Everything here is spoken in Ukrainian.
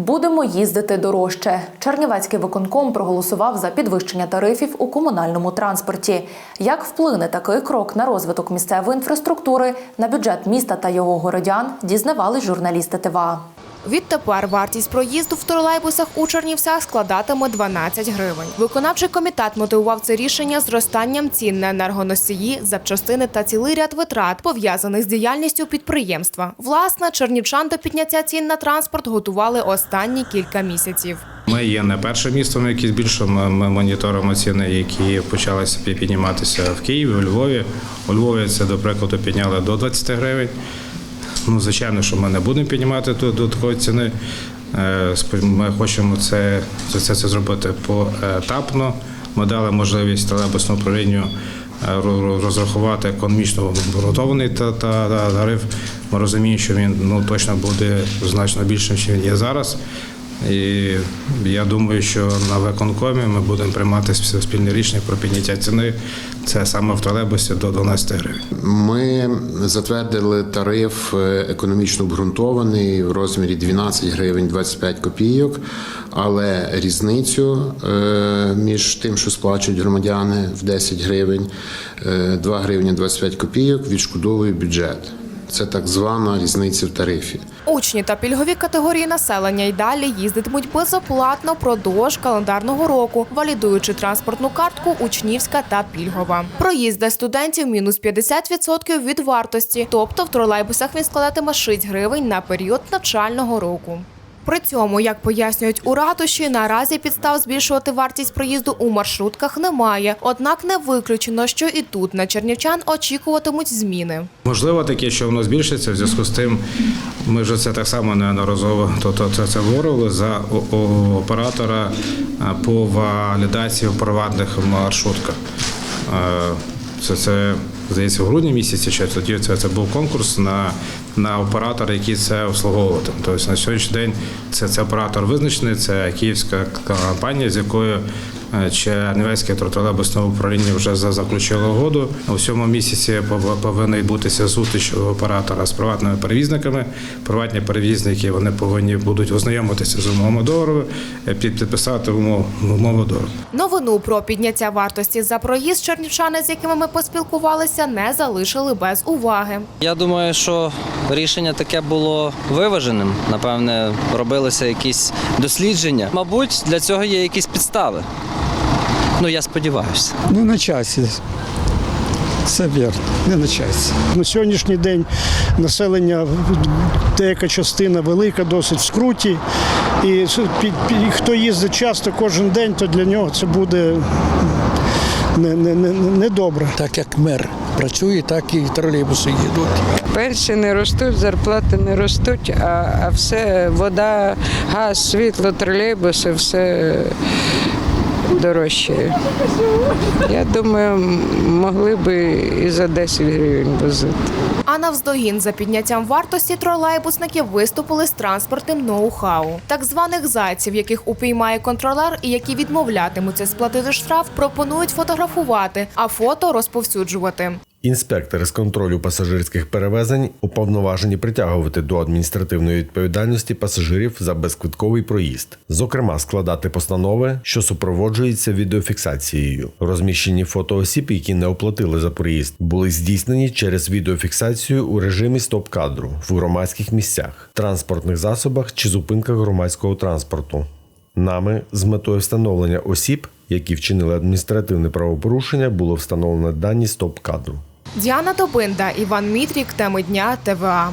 Будемо їздити дорожче. Чернівецький виконком проголосував за підвищення тарифів у комунальному транспорті. Як вплине такий крок на розвиток місцевої інфраструктури, на бюджет міста та його городян, дізнавались журналісти ТВА. Відтепер вартість проїзду в тролейбусах у Чернівцях складатиме 12 гривень. Виконавчий комітет мотивував це рішення зростанням цін на енергоносії, запчастини та цілий ряд витрат, пов'язаних з діяльністю підприємства. Власне, чернівчан до підняття цін на транспорт готували останні кілька місяців. Ми є не першим містом, яке збільшуємо. Ми моніторимо ціни, які почалися пі- підніматися в Києві, у Львові. У Львові це, до прикладу, підняли до 20 гривень. Ну, звичайно, що ми не будемо піднімати до, такої ціни. Е, Ми хочемо це, це, це, зробити поетапно. Ми дали можливість тролейбусному управлінню е, ро- ро- розрахувати економічно обґрунтований та, та, та тариф. Ми розуміємо, що він ну, точно буде значно більшим, ніж він є зараз. І я думаю, що на виконкомі ми будемо приймати спі- спільне рішення про підняття ціни. Це саме в тролейбусі до 12 гривень. Ми затвердили тариф е, економічно обґрунтований в розмірі 12 гривень 25 копійок, але різницю е, між тим, що сплачують громадяни в 10 гривень, е, 2 гривні 25 копійок відшкодовує бюджет. Це так звана різниця в тарифі. Учні та пільгові категорії населення й далі їздитимуть безоплатно продовж календарного року, валідуючи транспортну картку учнівська та пільгова. Проїзд для студентів мінус 50% від вартості, тобто в тролейбусах він складатиме 6 гривень на період навчального року. При цьому, як пояснюють у ратуші, наразі підстав збільшувати вартість проїзду у маршрутках немає. Однак не виключено, що і тут на чернівчан очікуватимуть зміни. Можливо, таке, що воно збільшиться в зв'язку з тим. Ми вже це так само неодноразово то, це, це говорили за оператора е, по валідації в приватних маршрутках. Е, Це, це здається в грудні місяці, чи тоді це, це був конкурс на, на оператора, який це обслуговував. Тобто на сьогоднішній день це, це оператор визначений, це київська компанія, з якою Чернівецьке тролейбусне управління вже за- заключило угоду. У цьому місяці пов- повинна відбутися зустріч оператора з приватними перевізниками. Приватні перевізники вони повинні будуть ознайомитися з умовами договору, е, підписати умов, умови договору. Новину про підняття вартості за проїзд чернівчани, з якими ми поспілкувалися, не залишили без уваги. Я думаю, що рішення таке було виваженим. Напевне, робилися якісь дослідження. Мабуть, для цього є якісь підстави. Ну, я сподіваюся. Ну, на часі. Це вірно, не на часі. На сьогоднішній день населення, деяка частина велика, досить в скруті. І хто їздить часто кожен день, то для нього це буде не, не, не, не добре. Так як мер працює, так і тролейбуси їдуть. Пенсії не ростуть, зарплати не ростуть, а, а все вода, газ, світло, тролейбуси, все дорожче. Я думаю, могли би і за 10 гривень возити. А навздогін за підняттям вартості тролейбусники виступили з транспортним ноу-хау. Так званих зайців, яких упіймає контролер і які відмовлятимуться сплатити штраф, пропонують фотографувати, а фото розповсюджувати. Інспектори з контролю пасажирських перевезень уповноважені притягувати до адміністративної відповідальності пасажирів за безквитковий проїзд, зокрема, складати постанови, що супроводжуються відеофіксацією. Розміщені фото осіб, які не оплатили за проїзд, були здійснені через відеофіксацію у режимі стоп-кадру в громадських місцях, транспортних засобах чи зупинках громадського транспорту. Нами з метою встановлення осіб, які вчинили адміністративне правопорушення, було встановлено дані стоп-кадру. Діана Добинда, Іван Мітрік, теми дня ТВА.